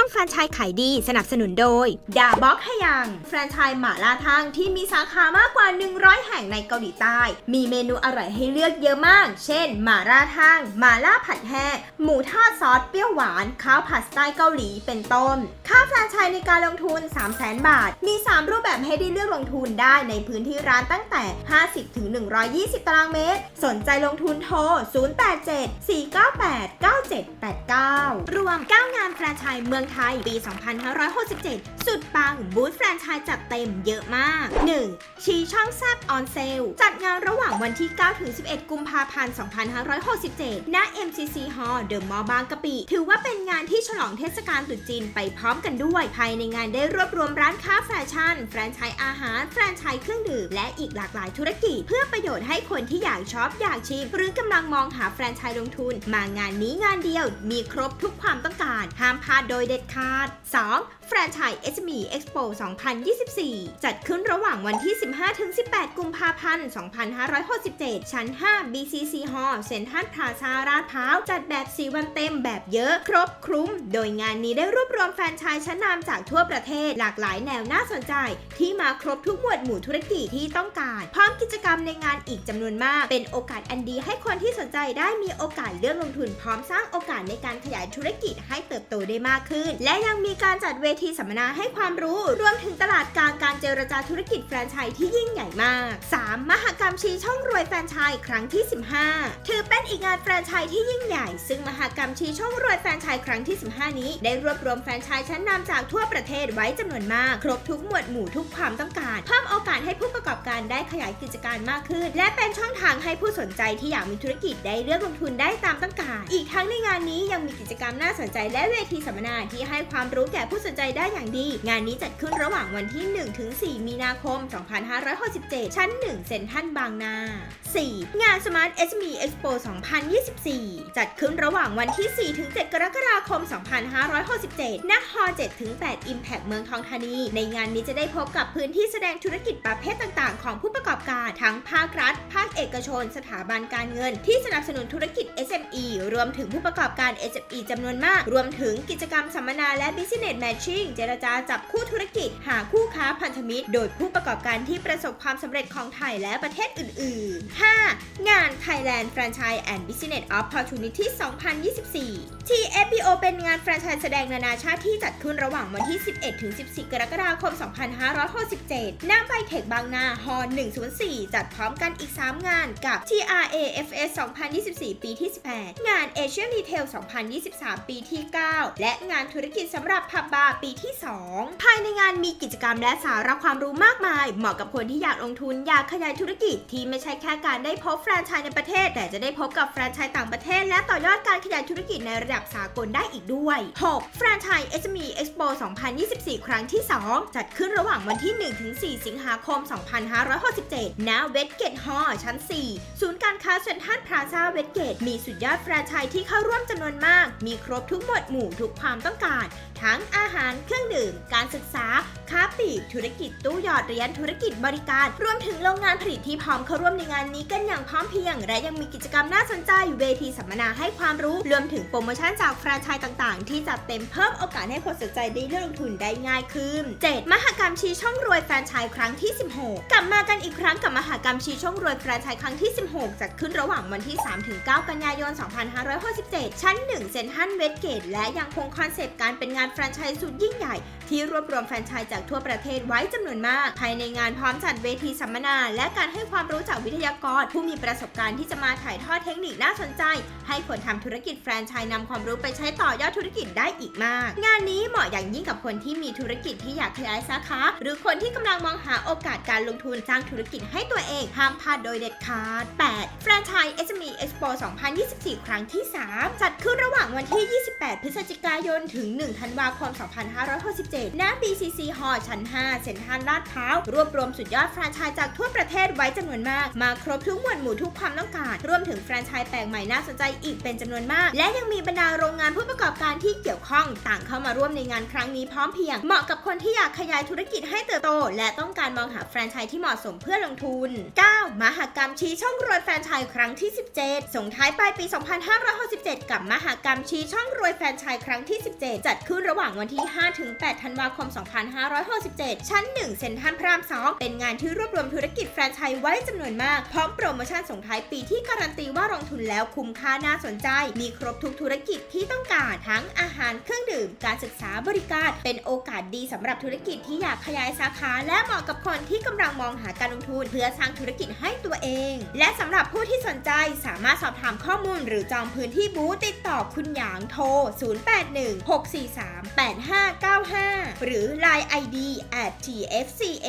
วงแฟรนไชส์ขายดีสนับสนุนโดย ดาบ็อกฮยัง แฟรนไชส์หม่าล่าทางที่มีสาขามากกว่า 100 แห่งในเกาหลีใต้ มีเมนูอร่อยให้เลือกเยอะมาก เช่น หม่าล่าทาง หม่าล่าผัดแห้ง หมูทอดซอสเปรี้ยวหวาน ข้าวผัดสไตล์เกาหลี เป็นต้น ค่าแฟรนไชส์ในการลงทุน 3 0 0 0 0 0 บาท มี 3 รูปแบบให้ได้เลือกลงทุนได้ในพื้นที่ร้านตั้งแต่ 50ถึง120 ตารางเมตร สนใจลงทุนโทร 087 498 9789 รวม 9 งานแฟรนไชส์เมืองไทย ปี 2567 สุดปัง บูธแฟรนไชส์จัดเต็มเยอะมาก 1. ชีช่องแซบออนเซลจัดงานระหว่างวันที่ 9 ถึง 11 กุมภาพันธ์ 2567 ณ MCC Hall เดอะมอลล์บางกะปิ ถือว่าเป็นงานที่ฉลองเทศกาลตรุษจีนไปพร้อมกันด้วย ภายในงานได้รวบรวมร้านค้าแฟชั่น แฟรนไชส์อาหาร แฟรนไชส์เครื่องดื่ม และอีกหลากหลายธุรกิจ เพื่อประโยชน์ให้คนที่อยากช็อปอยากชิมหรือกำลังมองหาแฟรนไชส์ลงทุน มางานนี้งานเดียว มีครบทุกความต้องการ ห้ามพลาดโดยเด็ดดขาด 2. แฟรนไชส์ SME Expo 2024 จัดขึ้นระหว่างวันที่ 15-18 กุมภาพันธ์ 2567 ชั้น 5 BCC Hall เซ็นทรัลพลาซาลาดพร้าว จัดแบบ 4 วันเต็มแบบเยอะครบคลุ้ม โดยงานนี้ได้รวบรวมแฟรนไชส์ชั้นนำจากทั่วประเทศหลากหลายแนวน่าสนใจ ที่มาครบทุกหมวดหมู่ธุรกิจที่ต้องการ พร้อมกิจกรรมในงานอีกจำนวนมาก เป็นโอกาสอันดีให้คนที่สนใจได้มีโอกาสเลือกลงทุนพร้อมสร้างโอกาสในการขยายธุรกิจให้เติบโตได้มากขึ้น และยังมีการจัดเวทีสัมมนาให้ความรู้รวมถึงตลาดกลางการเจรจาธุรกิจแฟรนไชส์ที่ยิ่งใหญ่มาก 3. มหกรรมชี้ช่องรวยแฟรนไชส์ครั้งที่ 15 ถือเป็นอีกงานแฟรนไชส์ที่ยิ่งใหญ่ ซึ่งมหกรรมชี้ช่องรวยแฟรนไชส์ครั้งที่ 15 นี้ ได้รวบรวมแฟรนไชส์ชั้นนำจากทั่วประเทศไว้จำนวนมาก ครบทุกหมวดหมู่ทุกความต้องการเพิ่มโอกาสให้ผู้ประกอบการได้ขยายกิจการมากขึ้น และเป็นช่องทางให้ผู้สนใจที่อยากมีธุรกิจได้เลือกลงทุนได้ตามต้องการ อีกทั้งในงานนี้ยังมีกิจกรรมน่าสนใจและเวทีสัมมนาที่ให้ความรู้แก่ผู้สนใจได้อย่างดี งานนี้จัดขึ้นระหว่างวันที่ 1-4 มีนาคม 2567 ชั้น 1 เซ็นทรัลบางนา 4. งาน Smart SME Expo 2024 จัดขึ้นระหว่างวันที่ 4-7 กรกฎาคม 2567 ณ ฮอ7ถึง8 Impact เมืองทองธานี ในงานนี้จะได้พบกับพื้นที่แสดงธุรกิจประเภทต่างๆ ของผู้ประกอบการทั้งภาครัฐ ภาคเอกชน สถาบันการเงิน ที่สนับสนุนธุรกิจ SME รวมถึงผู้ประกอบการ SME จำนวนมาก รวมถึงกิจกรรมสัมมนาและ Business Matching เจรจาจับคู่ธุรกิจ หาคู่ค้าพันธมิตร โดยผู้ประกอบการที่ประสบความสำเร็จของไทยและประเทศอื่น ๆ 5. งาน Thailand Franchise and Business Opportunity 2024 TFPO เป็นงานแฟรนไชส์แสดงนานาชาติที่จัดขึ้นระหว่างวันที่ 11 ถึง 14 กรกฎาคม 2567ณไบเทคบางนาฮอ104 จัดพร้อมกันอีก 3 งานกับ TRAFS 2024 ปีที่ 18 งาน Asian Retail 2023 ปีที่ 9 และงานธุรกิจสำหรับผับบาร์ปีที่ 2 ภายในงานมีกิจกรรมและสาระความรู้มากมาย เหมาะกับคนที่อยากลงทุนอยากขยายธุรกิจที่ไม่ใช่แค่การได้พบแฟรนไชส์ในประเทศ แต่จะได้พบกับแฟรนไชส์ต่างประเทศ และต่อยอดการขยายธุรกิจในระดับสากลได้อีกด้วย 6. แฟรนไชส์ SME Expo 2024 ครั้งที่ 2 จัดขึ้นระหว่างวันที่ 1-4 สิงหาคม 2567 ณ เวสเกตฮอล์ชั้น 4 ศูนย์การค้าเซ็นทรัลพลาซาเวสเกต มีสุดยอดแฟรนไชส์ที่เข้าร่วมจำนวนมาก มีครบทุกหมวดหมู่ทุกความต้องการ ทั้งอาหารเครื่องดื่ม การศึกษา ค้าปลีก ธุรกิจตู้หยอดเหรียญ ธุรกิจบริการ รวมถึงโรงงานผลิตที่พร้อมเข้าร่วมในงานนี้กันอย่างพร้อมเพรียง และยังมีกิจกรรมน่าสนใจ เวทีสัมมนาให้ความรู้ รวมถึงโปรโมชั่นจากแฟรนไชส์ต่างๆ ที่จัดเต็มเพิ่มโอกาสให้คนสนใจได้เลือกลงทุนได้ง่ายขึ้น 7. มหกรรมชี้ช่องรวยแฟรนไชส์ครั้งที่ 16 กลับมากันอีกครั้งกับมหกรรมชี้ช่องรวยแฟรนไชส์ครั้งที่ 16 จัดขึ้นระหว่างวันที่ 3-9 กันยายน 2567 ชั้น 1 เซ็นทรัลเวสเกตและยังคงคอนเซปต์การเป็นงานแฟรนไชส์สุดยิ่งใหญ่ ที่รวบรวมแฟนชส์จากทั่วประเทศไว้จำนวนมาก ภายในงานพร้อมจัดเวทีสัมมนา และการให้ความรู้จากวิทยากร ผู้มีประสบการณ์ที่จะมาถ่ายทอดเทคนิคน่าสนใจ ให้คนทำธุรกิจแฟรนไชส์นำความรู้ไปใช้ต่อยอดธุรกิจได้อีกมาก งานนี้เหมาะอย่างยิ่งกับคนที่มีธุรกิจที่อยากขยายสาขา หรือคนที่กำลังมองหาโอกาสการลงทุนสร้างธุรกิจให้ตัวเองห้ามพลาดโดยเด็ดขาด 8. แฟรนไชส์ SME Expo 2024 ครั้งที่ 3 จัดขึ้นระหว่างวันที่ 28 พฤศจิกายน ถึง 1 ธันวาคม2567 ณ BCC Hall ชั้น 5 เซ็นทรัลลาดพร้าว รวบรวมสุดยอดแฟรนไชส์จากทั่วประเทศไว้จำนวนมาก มาครบทุกหมวดหมู่ทุกความต้องการ รวมถึงแฟรนไชส์แปลกใหม่น่าสนใจอีกเป็นจำนวนมาก และยังมีบรรดาโรงงานผู้ประกอบการที่เกี่ยวข้อง ต่างเข้ามาร่วมในงานครั้งนี้พร้อมเพียง เหมาะกับคนที่อยากขยายธุรกิจให้เติบโต และต้องการมองหาแฟรนไชส์ที่เหมาะสมเพื่อลงทุน 9. มหกรรมชี้ช่องรวยแฟรนไชส์ครั้งที่ 17 ส่งท้ายปลายปี 2567 กับมหกรรมชี้ช่องรวยแฟรนไชส์ครั้งที่ 17 จัดขึ้นระหว่างวันที่5-8 ธันวาคม 2567 ชั้น 1 เซ็นทรัลพระราม 2 เป็นงานที่รวบรวมธุรกิจแฟรนไชส์ไว้จำนวนมาก พร้อมโปรโมชั่นส่งท้ายปีที่การันตีว่าลงทุนแล้วคุ้มค่าน่าสนใจ มีครบทุกธุรกิจที่ต้องการทั้งอาหารเครื่องดื่ม การศึกษาบริการ เป็นโอกาสดีสำหรับธุรกิจที่อยากขยายสาขา และเหมาะกับคนที่กำลังมองหาการลงทุน เพื่อสร้างธุรกิจให้ตัวเอง และสำหรับผู้ที่สนใจสามารถสอบถามข้อมูล หรือจองพื้นที่บูธติดต่อคุณหยางโทร 08164385 595 หรือ Line ID at tfca